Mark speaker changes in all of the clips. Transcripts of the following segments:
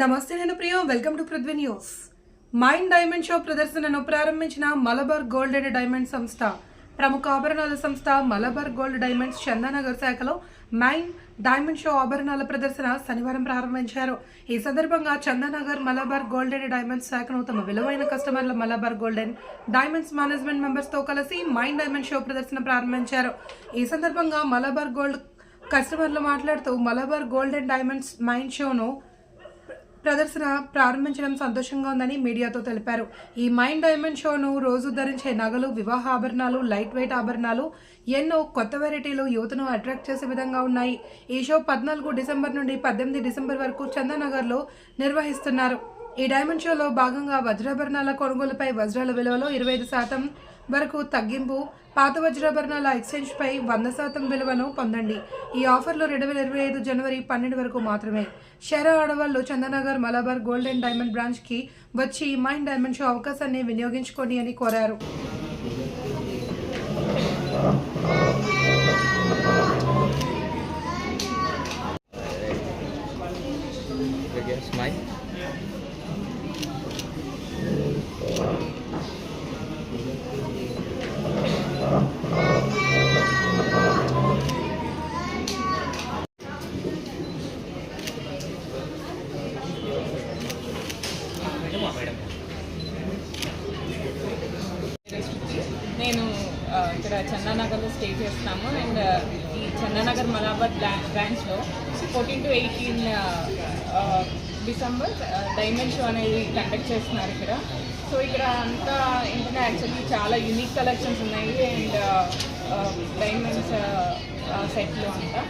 Speaker 1: నమస్తే నేను Priya welcome to Prithvi news mind diamond show ప్రదర్శనను ప్రారంభించిన మలబార్ గోల్డ్ అండ్ డైమండ్ సంస్థ ప్రముఖ ఆభరణాల సంస్థ మలబార్ గోల్డ్ డైమండ్స్ చందానగర్ శాఖలో మైండ్ డైమండ్ షో ఆభరణాల ప్రదర్శన శనివారం ప్రారంభించారు. ఈ సందర్భంగా Chandanagar Malabar gold and diamonds శాఖను తమ విలువైన కస్టమర్ల Malabar gold and diamonds management మెంబర్స్తో కలిసి మైండ్ డైమండ్ షో ప్రదర్శన ప్రారంభించారు. ఈ సందర్భంగా మలబార్ గోల్డ్ కస్టమర్లు మాట్లాడుతూ Malabar gold and diamonds mind షోను ప్రదర్శన ప్రారంభించడం సంతోషంగా ఉందని మీడియాతో తెలిపారు. ఈ మైండ్ డైమండ్ షోను రోజు ధరించే నగలు వివాహ ఆభరణాలు లైట్ వెయిట్ ఆభరణాలు ఎన్నో కొత్త వెరైటీలు యువతను అట్రాక్ట్ చేసే విధంగా ఉన్నాయి. ఈ షో పద్నాలుగు డిసెంబర్ నుండి పద్దెనిమిది డిసెంబర్ వరకు చందానగర్లో నిర్వహిస్తున్నారు. ఈ డైమండ్ షోలో భాగంగా వజ్రాభరణాల కొనుగోలుపై వజ్రాల విలువలో ఇరవై ఐదు శాతం వరకు తగ్గింపు పాత వజ్రాభరణాల ఎక్స్చేంజ్పై వంద శాతం విలువను పొందండి. ఈ ఆఫర్లు రెండు వేల ఇరవై ఐదు జనవరి పన్నెండు వరకు మాత్రమే. షేరా ఆడవాళ్ళు Chandanagar Malabar gold and diamond బ్రాంచ్కి వచ్చి మైండ్ డైమండ్ షో అవకాశాన్ని వినియోగించుకోండి అని కోరారు.
Speaker 2: Smile.
Speaker 3: ఇక్కడ చందానగర్లో స్టే చేస్తున్నాము. అండ్ ఈ చందానగర్ మలాబాద్ బ్రాంచ్లో fourteen to eighteen December diamond show అనేది కండక్ట్ చేస్తున్నారు ఇక్కడ. సో ఇక్కడ అంతా ఏంటంటే యాక్చువల్లీ చాలా యూనిక్ కలెక్షన్స్ ఉన్నాయి. అండ్ డైమండ్స్ సెట్లో అంతా.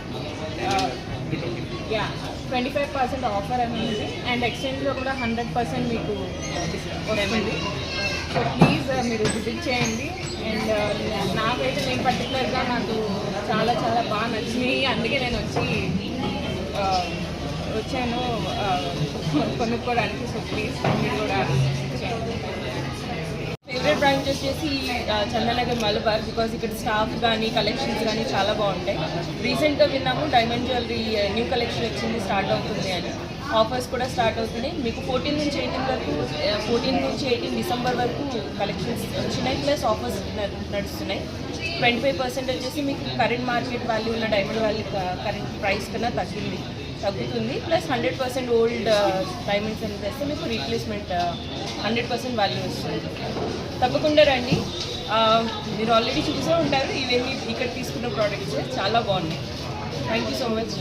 Speaker 3: Yeah twenty five percent offer అని ఉంది. అండ్ ఎక్స్చేంజ్లో కూడా హండ్రెడ్ పర్సెంట్ మీకు వస్తుంది. సో ప్లీజ్ uh, మీరు విజిట్ చేయండి. అండ్ uh, నాకైతే నేను పర్టికులర్గా నాకు చాలా చాలా బాగా నచ్చినాయి. అందుకే నేను వచ్చి వచ్చాను కొనుక్కోవడానికి సో ప్లీజ్ మీరు కూడా ఫేవరెట్ బ్రాంచ్ వచ్చేసి చందనగర్ మలబార్ బికాజ్ ఇక్కడ స్టాఫ్ కానీ కలెక్షన్స్ కానీ చాలా బాగుంటాయి. రీసెంట్గా విన్నాము డైమండ్ జ్యువెలరీ న్యూ కలెక్షన్ వచ్చింది స్టార్ట్ అవుతుంది అని. ఆఫర్స్ కూడా స్టార్ట్ అవుతున్నాయి. మీకు ఫోర్టీన్ నుంచి ఎయిటీన్ వరకు ఫోర్టీన్ నుంచి ఎయిటీన్ డిసెంబర్ వరకు కలెక్షన్స్ వచ్చినాయి ప్లస్ ఆఫర్స్ నడుస్తున్నాయి. ట్వంటీ ఫైవ్ పర్సెంట్ వచ్చేసి మీకు కరెంట్ మార్కెట్ వాల్యూ ఉన్న డైమండ్ వాల్యూ కరెంట్ ప్రైస్ కన్నా తగ్గింది తగ్గుతుంది. Plus hundred percent old diamonds అని తెస్తే మీకు రీప్లేస్మెంట్ హండ్రెడ్ పర్సెంట్ వాల్యూ వస్తుంది. తప్పకుండా రండి. మీరు ఆల్రెడీ చూసే ఉంటారు. ఇవేమి ఇక్కడ తీసుకున్న ప్రోడక్ట్స్ చాలా బాగున్నాయి. Thank you so much